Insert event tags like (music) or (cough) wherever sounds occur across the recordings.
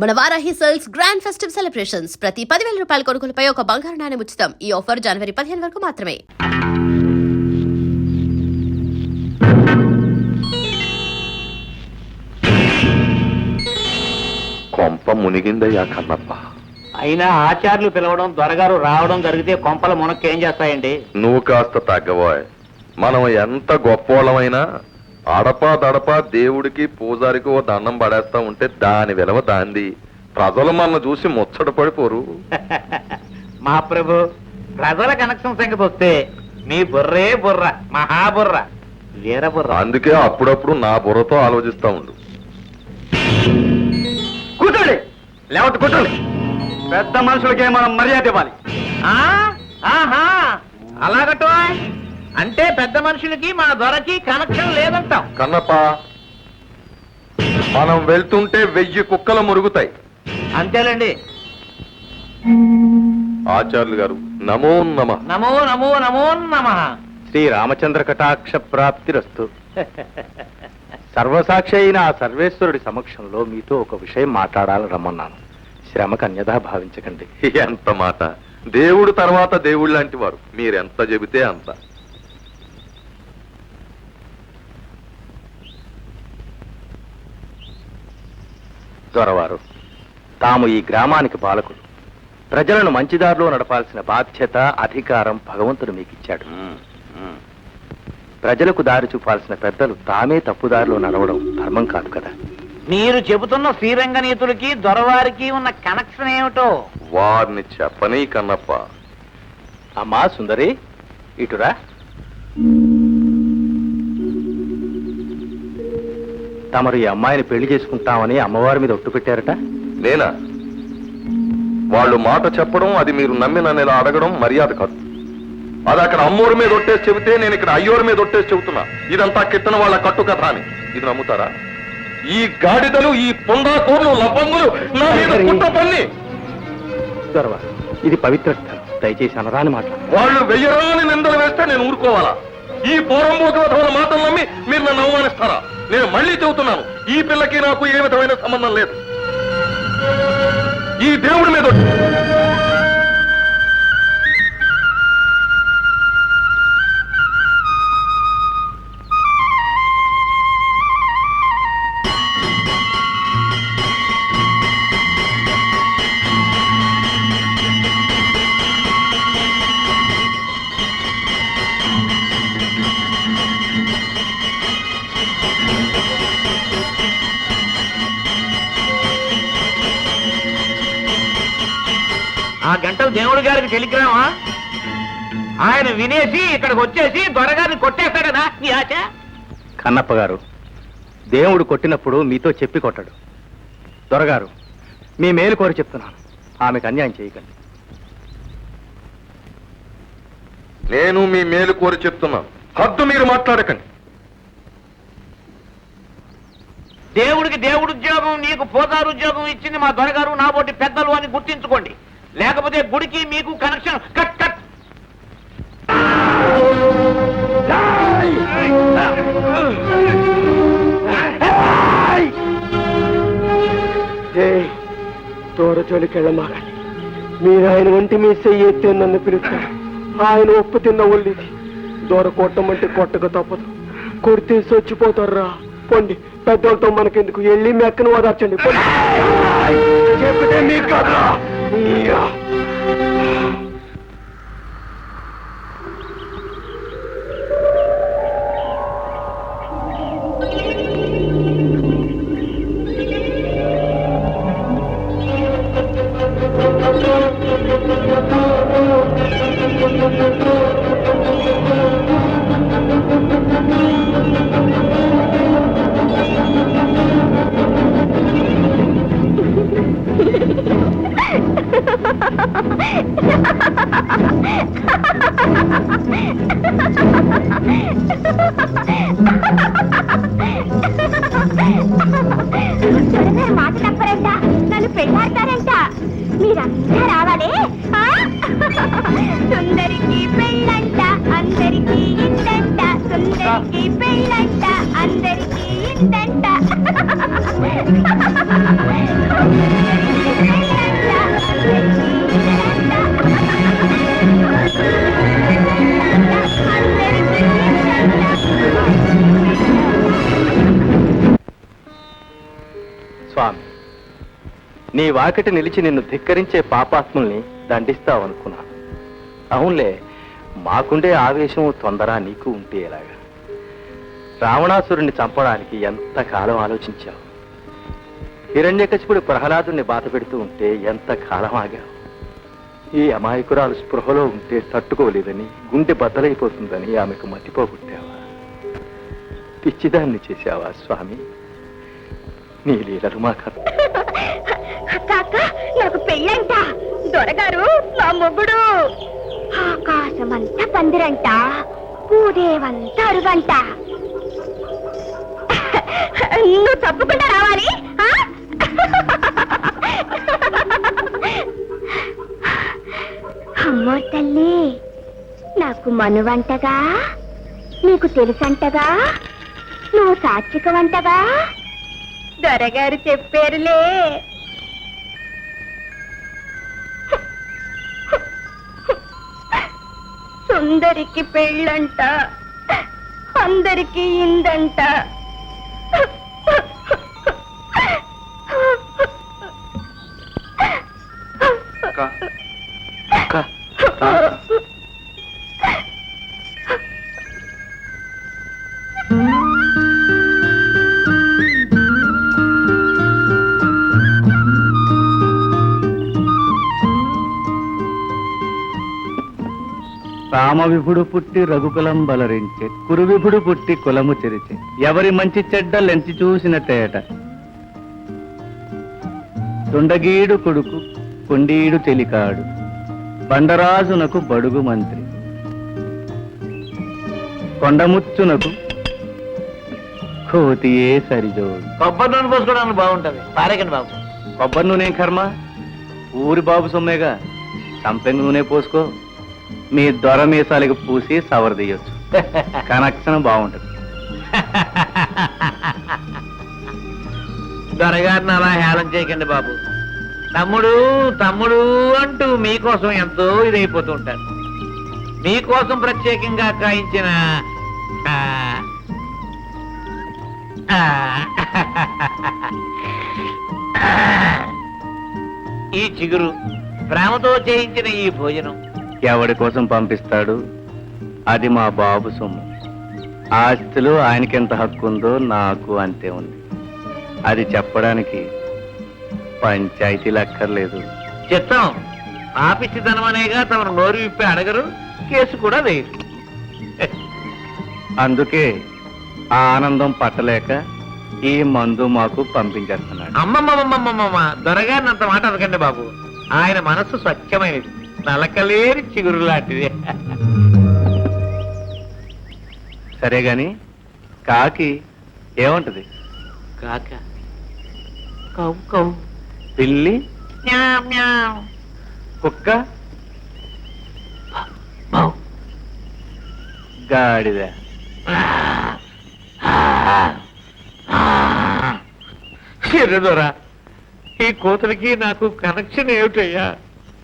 మన Varahi sales grand festive celebrations. ప్రతి పదివేల రూపాయల కొనుగోలుపై ఒక బంగారు నాణెం ఉచితం. ఈ ఆఫర్ జనవరి పదిహేను వరకు మాత్రమే. కొంప మునిగిందయ్యా కన్నప్ప. అయినా ఆచార్యులు పిలవడం దొరగారు రావడం జరిగితే కొంపల మునక్కి ఏం చేస్తాయండి? నువ్వు కాస్త తగ్గబోయ్. మనం ఎంత గొప్పోళ్ళమైనా అడపా దడపా దేవుడికి పూజారికి ఓ దండం పడేస్తా ఉంటే దాని విలువ దాంది. ప్రజలు మన చూసి ముచ్చట పడిపోరు. (laughs) మహాప్రభు ప్రజల కనెక్షన్ సంగతి వస్తే మీ బుర్రే బుర్ర మహాబుర్ర వీర బుర్ర. అందుకే అప్పుడప్పుడు నా బుర్రతో ఆలోచిస్తా ఉండు. కూర్చోండి లేవట్టు కూర్చోండి. పెద్ద మనుషులకే మనం మర్యాద ఇవ్వాలి. ఆహా! అలాగటో అంటే పెద్ద మనుషులకి మన దొరకి కనెక్షన్ లేదంటాం. కన్నప్ప మనం వెళ్తుంటే వెయ్యి కుక్కలు మురుగుతాయి. అంతేలేండి. ఆచార్యులు గారు నమో నమ. నమో నమో నమో నమ. శ్రీ రామచంద్ర కటాక్ష ప్రాప్తిరస్తు. సర్వసాక్షి అయిన ఆ సర్వేశ్వరుడి సమక్షంలో మీతో ఒక విషయం మాట్లాడాలని రమ్మన్నాను. శ్రమకు అన్యథా భావించకండి. (laughs) ఎంత మాట. దేవుడు తర్వాత దేవుడు లాంటి వారు. మీరెంత చెబితే అంత. దొరవారు తాము ఈ గ్రామానికి పాలకులు. ప్రజలను మంచిదారిలో నడపాల్సిన బాధ్యత అధికారం భగవంతుడు మీకు ఇచ్చాడు ఉమ్, ఉమ్. ప్రజలకు దారి చూపాల్సిన పెద్దలు తామే తప్పుదారిలో నడవడం ధర్మం కాదు కదా. మీరు చెబుతున్న శ్రీరంగ నీతులకి దొరవారికి ఉన్న కనెక్షన్ ఏమిటో? వారిని చెప్పని కన్నప్ప అమ్మా సుందరి ఇటురా. తమరు ఈ అమ్మాయిని పెళ్ళి చేసుకుంటామని అమ్మవారి మీద ఒట్టు పెట్టారట? నేనా? వాళ్ళు మాట చెప్పడం అది మీరు నమ్మి నన్ను ఇలా అడగడం మర్యాద కాదు. అది అక్కడ అమ్మోరు మీద ఒట్టేసి చెబితే నేను ఇక్కడ అయ్యోరు మీద ఒట్టేసి చెబుతున్నా. ఇదంతా కిట్టన వాళ్ళ కట్టు కథ అని. ఇది నమ్ముతారా? ఈ గాడిదలు ఈ పొందాకోర్లు లబ్బంగులు నా మీద కుట్ర పన్ని. దొరవారు ఇది పవిత్ర స్థలం. దయచేసి అనరాని మాట్లాడు వాళ్ళు వెయ్యరాని నిందలు వేస్తే నేను ఊరుకోవాలా? ఈ పోరంబోకవధుల మాటలు నమ్మి మీరు నన్ను అవమానిస్తారా? నేను మళ్ళీ చెబుతున్నాను ఈ పిల్లకి నాకు ఏ విధమైన సంబంధం లేదు. ఈ దేవుడి మీద గారికి టెలిగ్రామా ఆయన వినేసి ఇక్కడికి వచ్చేసి దొరగారిని కొట్టేస్తాడనా? ఈ ఆశ? కన్నప్ప గారు దేవుడు కొట్టినప్పుడు మీతో చెప్పి కొట్టడు. దొరగారు మీ మేలు కోరి చెప్తున్నాను. ఆమెకు అన్యాయం చేయకండి. నేను మీ మేలు కోరి చెప్తున్నాను. హద్దు మీరు మాట్లాడకండి. దేవుడికి దేవుడు ఉద్యోగం నీకు పోదారు ఉద్యోగం ఇచ్చింది మా దొరగారు నాబోటి పెద్దలు అని గుర్తించుకోండి. లేకపోతే గుడికి మీకు కనెక్షన్ కట్ కట్ తోరచోలికెళ్ళమాగండి మీరు ఆయన ఒంటి మీ చెయ్యి ఎత్తే నన్ను పిలుస్తారు. ఆయన ఉప్పు తిన్న ఒళ్ళిది దూర కొట్టమంటే కొట్టక తప్పదు. కొడితే చచ్చిపోతారా పొండి పెద్దోళ్ళతో మనకెందుకు? వెళ్ళి మెక్కను ఓదార్చండి. పొండి. చెప్తే మీకు కదా మీరంతా నీ వాకిటి నిలిచి నిన్ను ధిక్కరించే పాపాత్ముల్ని దండిస్తావనుకున్నాను అవునులే మాకుండే ఆవేశం తొందర నీకు ఉంటే ఎలాగా? రావణాసురుణ్ణి చంపడానికి ఎంత కాలం ఆలోచించావు? హిరణ్యకశిపుడు ప్రహ్లాదుని బాధ పెడుతూ ఉంటే ఎంత కాలం ఆగావు? ఈ అమాయకురాలు స్పృహలో ఉంటే తట్టుకోలేదని గుండె బద్దలైపోతుందని ఆమెకు మతిపోగొట్టావా? పిచ్చిదాన్ని చేశావా స్వామి? నీ లీలలు మాకు (laughs) అక్క అక్క నాకు పెళ్ళంట. దొరగారు నా మొగుడు. ఆకాశమంతా పందిరంట భూదేవంతా అరుగంట నువ్వు తప్పకుండా రావాలి అమ్మో తల్లి నాకు మనువంటగా నీకు తెలుసంటగా నువ్వు సాత్వికవంటగా? దొరగారు చెప్పారులే. సుందరికి పెళ్ళంట అందరికి ఇందంట రామవిభుడు పుట్టి రఘుకులం బలరించే కురువిభుడు పుట్టి కులము చెరిచే. ఎవరి మంచి చెడ్డలెంచి చూసిన తేట తుండగీడు కొడుకు కొండీడు చెలికాడు బండరాజునకు బడుగు మంత్రి. కొండముచ్చునకు కోతియే సరిజోడు. కొబ్బరి నూనె పోసుకోవడానికి బాగుంటది. పారేకండి బాబు. కొబ్బరి నూనె కర్మ? ఊరి బాబు సొమ్మేగా. సంపెంగ నూనె పోసుకో. మీ దొర మీసాలకి పూసి సవరదీయొచ్చు కనెక్షన్ బాగుంటుంది. దొరగారిని అలా హేళన చేయకండి బాబు. తమ్ముడు తమ్ముడు అంటూ మీకోసం ఎంతో ఇదైపోతూ ఉంటారు మీకోసం ప్రత్యేకంగా కాయించిన ఈ చిగురు ప్రేమతో చేయించిన ఈ భోజనం ఎవడి కోసం పంపిస్తాడు. అది మా బాబు సొమ్ము. ఆస్తిలో ఆయనకెంత హక్కు ఉందో నాకు అంతే ఉంది. అది చెప్పడానికి పంచాయతీలు అక్కర్లేదు చిత్తం ఆపిచ్చితనం అనేగా తమను నోరు విప్పి అడగరు కేసు కూడా వేయరు. అందుకే ఆ ఆనందం పట్టలేక ఈ మందు మాకు పంపించేస్తున్నాడు. అమ్మమ్మమ్మమ్మమ్మ దొరగారిని అంత మాట అనకండి బాబు. ఆయన మనస్సు స్వచ్ఛమైనది. నలకలేని చిగురు లాంటిది. సరే గాని కాకి ఏముంటది? కాక. Caw caw. పిల్లి? Meow meow. కుక్క. గాడిద. ఎర్రదొరా ఈ కూతురికి నాకు కనెక్షన్ ఏమిటయ్యా?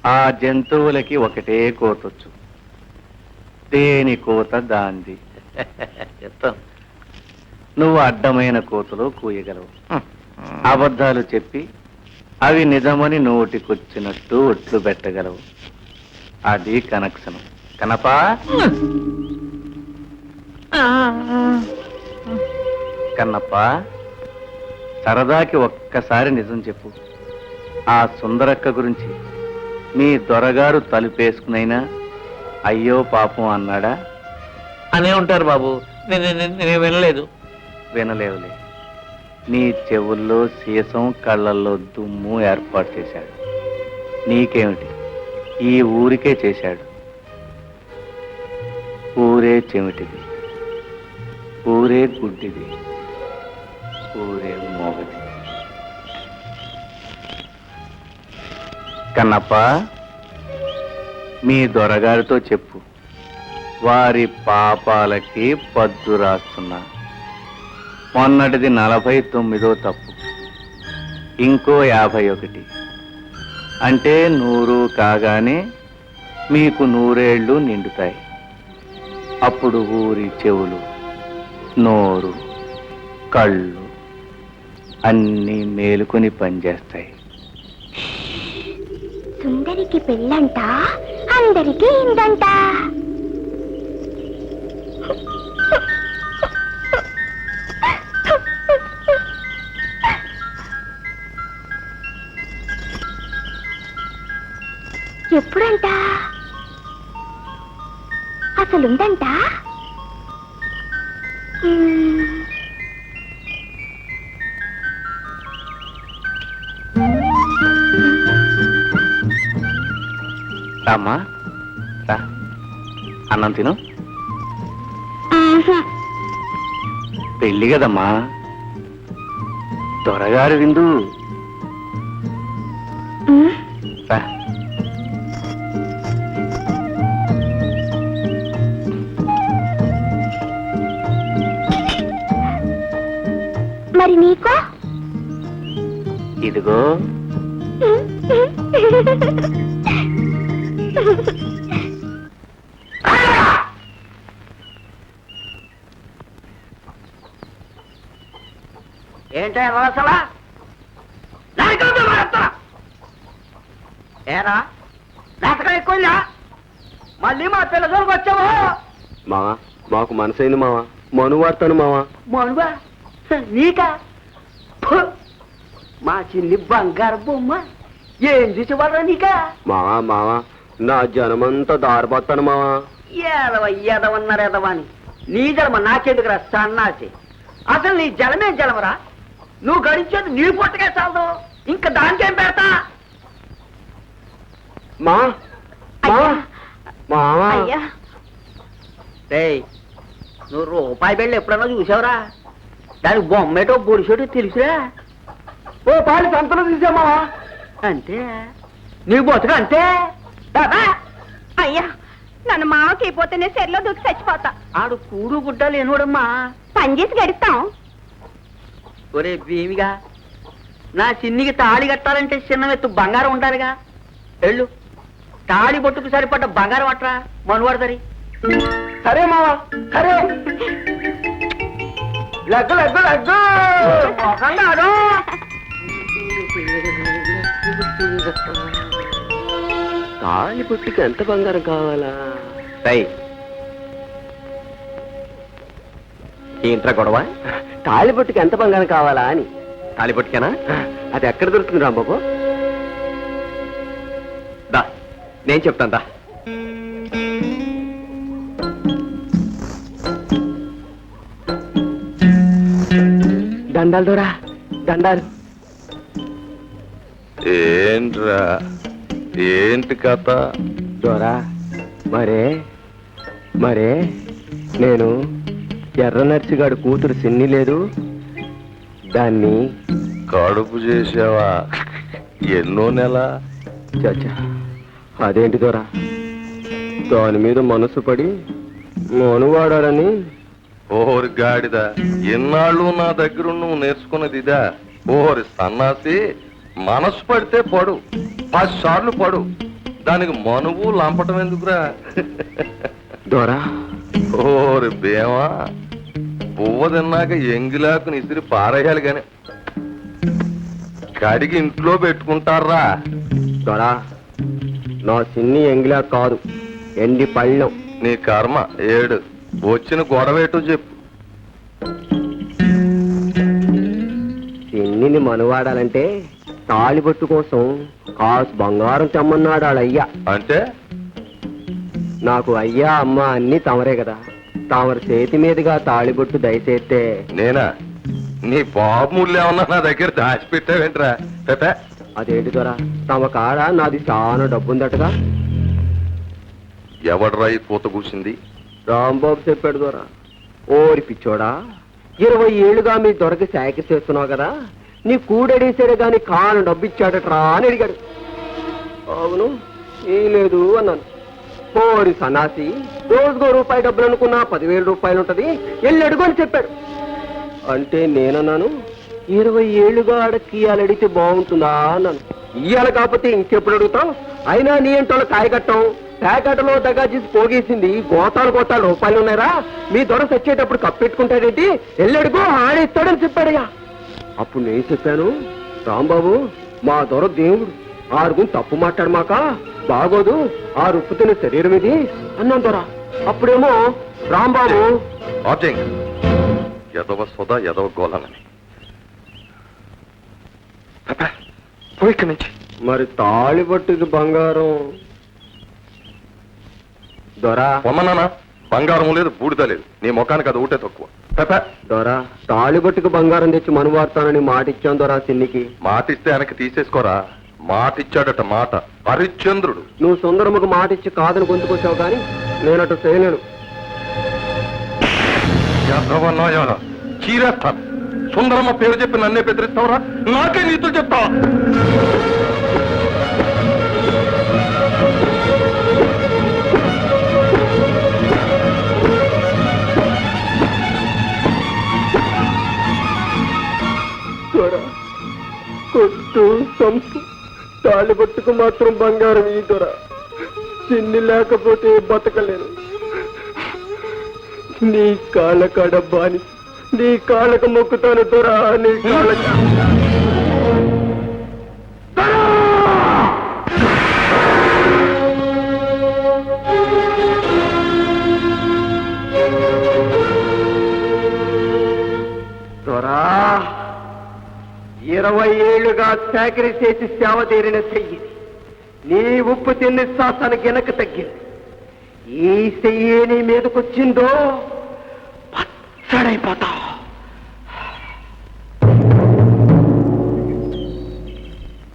ఆ జంతువులకి ఒకటే కోతొచ్చు. దేని కోత దాంది? చెప్తాను నువ్వు అడ్డమైన కోతలు కూయగలవు. అబద్ధాలు చెప్పి అవి నిజమని నోటికొచ్చినట్టు ఒట్లు పెట్టగలవు. అది కనెక్షన్ కనపా? కన్నప్ప సరదాకి ఒక్కసారి నిజం చెప్పు. ఆ సుందరక్క గురించి మీ దొరగారు తలుపేసుకునైనా అయ్యో పాపం అన్నాడా? అనే ఉంటారు బాబు. నేను వినలేదు. వినలేవులే నీ చెవుల్లో సీసం కళ్ళల్లో దుమ్ము ఏర్పాటు చేశాడు. నీకేమిటి? ఈ ఊరికే చేశాడు. ఊరే చెమిటిది. ఊరే గుడ్డిది. ఊరే మోగది. కన్నప్ప మీ దొరగారితో చెప్పు. వారి పాపాలకి పద్దు రాస్తున్నా. మొన్నటిది నలభై తొమ్మిదో తప్పు. ఇంకో యాభై ఒకటి. అంటే నూరు కాగానే మీకు నూరేళ్ళు నిండుతాయి. అప్పుడు ఊరి చెవులు నోరు కళ్ళు అన్నీ మేలుకొని పనిచేస్తాయి. సుందరికి పెళ్ళంట? అందరికి ఇందంట రామ్మా. రా. అన్నం తిను. పెళ్ళి కదమ్మా. త్వరగారు విందు. రా. మరి నీకో? ఇదిగో. (laughs) ఏంటే అసలా ఏరా? నాటకం ఎక్కువ మళ్ళీ మా పిల్లలకు వచ్చావా? మావా మాకు మనసైంది మావా. మను వాడతాను మావా. మనువా? నీకా! మా చిన్ని బంగారు బొమ్మ. ఏం చూసేవాడా నీకా? మావా మావా నా జనమంతా దారిపోతాను మావా ఏదవ ఏదవన్నారు ఏదవని నీ జలమ నాకెందుకురా సన్నాసి? అసలు నీ జలమే జలమరా నువ్వు గడించేది నీ పుట్టకే చాలదు. ఇంకా దానికేం పెడతా? మా మావా అయ్యా. రేయ్ నువ్వు రూపాయి బిళ్ళ ఎప్పుడన్నా చూసావురా? దానికి బొమ్మేటో బొడిసోటో తెలుసురా? ఓ పాలి సంతలో తీసా మావా అంతే. నీ బతుకు అంతే బాబా! అయ్యా నన్ను మావకి అయిపోతేనే సెర్లో దూకి చచ్చిపోతా. ఆడు కూడు గుడ్డ లేనోడమ్మా. పని చేసి గడుస్తాం. ఒరే భీమిగా నా చిన్నికి తాళి కట్టాలంటే చిన్న ఎత్తు బంగారం ఉండాలిగా. వెళ్ళు. తాళి బొట్టుకు సరిపడ్డ బంగారం అట్రా మనువాడదరి. సరే మావా సరే. లగ్గు లగ్గు లగ్గు. (laughs) (laughs) తాళి పుట్టికి ఎంత బంగారం కావాలా? రై ఏంట్రా గొడవ? తాళి పుట్టికి ఎంత బంగారం కావాలా అని. తాలిపట్టుకేనా అది ఎక్కడ దొరుకుతుంది రాంబాబు? దా నేను చెప్తాను దా దండాలు దొరా దండాలు. ఏంట్రా? ఏంటి కథ? దొరా మరే మరే నేను ఎర్ర నర్సిగాడు కూతురు సిన్ని లేదు. దాన్ని కడుపు చేసావా ఎన్నో నెల? చచ్చా అదేంటి దొరా? దాని మీద మనసు పడి మనువాడాలని ఓరి గాడిద ఎన్నాళ్ళు నా దగ్గర నువ్వు నేర్చుకున్నది ఇదా? ఓరి సన్నాసి మనసు పడితే పడు పది సార్లు పడు. దానికి మనువు లంపటం ఎందుకురా? దొరా. ఓరి బేమా పువ్వ తిన్నాక ఎంగిలాకుని ఇసిరి పారేయాలి గాని. కడిగి ఇంట్లో పెట్టుకుంటారా? దొరా నా సిన్ని ఎంగిలా కాదు ఎండి పళ్ళం. నీ కర్మ ఏడు. వచ్చిన గొడవేటో చెప్పు. సిన్నిని మనువాడాలంటే తాళిబొట్టు కోసం కాసు బంగారం తెమ్మన్నాడు వాళ్ళయ్యా అంటే? నాకు అయ్యా అమ్మ అన్ని తమరే కదా. తమరి చేతి మీదుగా తాళిబొట్టు దయచేస్తే. నేనా? నీ బాబుముళ్ళు ఏమన్నా నా దగ్గర దాచిపెట్టావేంట్రా? పెద్ద. అదేంటి దొరా? తమ కాడ నాది చాలా డబ్బుందటగా. ఎవడ్రా ఈ పూత కూసింది? రాంబాబు చెప్పాడు దొరా. ఓరి పిచ్చోడా ఇరవై ఏళ్ళుగా మీ దొరకి శాఖ చేస్తున్నావు కదా. నీ కూడడేశాడే గాని కాను డబ్బు ఇచ్చాడట్రా అని అడిగాడు. అవును ఏం లేదు అన్నాను. పోరి సన్నాసి రోజుకో రూపాయి డబ్బులు అనుకున్నా పదివేల రూపాయలు ఉంటది వెళ్ళి అడుగు అని చెప్పాడు. అంటే నేనన్నాను ఇరవై ఏళ్ళుగా అడక్కి అడిగితే బాగుంటుందా అన్నాను. ఇయ్యాలి కాకపోతే ఇంకెప్పుడు అడుగుతాం అయినా నీ ఏంటో కాయగట్టం ప్యాకెట్లో దగ్గర చేసి పోగేసింది గోతాలు గోతాలు రూపాయలు ఉన్నారా మీ దొర సచ్చేటప్పుడు కప్పెట్టుకుంటాడేంటి? వెళ్ళడుగో ఆడేస్తాడని చెప్పాడయ్యా. అప్పుడు నేను చెప్పాను? రాంబాబు మా దొర దేవుడు. ఆరుగురు తప్పు మాట్లాడమాక? బాగోదు ఆ రుప్పు తిన్న శరీరం ఇది. అన్నాం దొరా. అప్పుడేమో రాంబాబు. ఎదవ సొద ఎదవ ఇక్కడి నుంచి. మరి తాళి పట్టుకు బంగారం. దొరా. బంగారం లేదు బూడిద లేదు. నీ ముఖానికి అది ఊటే తక్కువ. పెప్ప, దొరా తాళి పట్టుకు బంగారం తెచ్చి మనువార్తానని మాట ఇచ్చాం దొరా సిన్నికి. మాట ఇస్తే వెనక్కి తీసేసుకోరా? మాట ఇచ్చాడట మాట. హరిశ్చంద్రుడు. నువ్వు సుందరమ్మకు మాట ఇచ్చి కాదని గొంతుకొచ్చావు కానీ నేనటు చేయలేను. చీరేస్తాను. సుందరమ్మ పేరు చెప్పి నన్నే బెదిరిస్తావురా? నాకే నీతులు చెప్తావా? సంస్థ తాళి పట్టుకు మాత్రం బంగారం ఈ దొర. చిన్ని లేకపోతే బతకలేను. నీ కాళ్ళకాడ బాని నీ కాళ్ళకు మొక్కుతాను దొరా నీ కాళ్ళ చాకరీ చేసి సేవ తీరిన చెయ్యి. నీ ఉప్పు తిన్ని శాసానికి గెనక తగ్గింది. ఈ చెయ్యి నీ మీదకొచ్చిందో పచ్చడైపోతావు.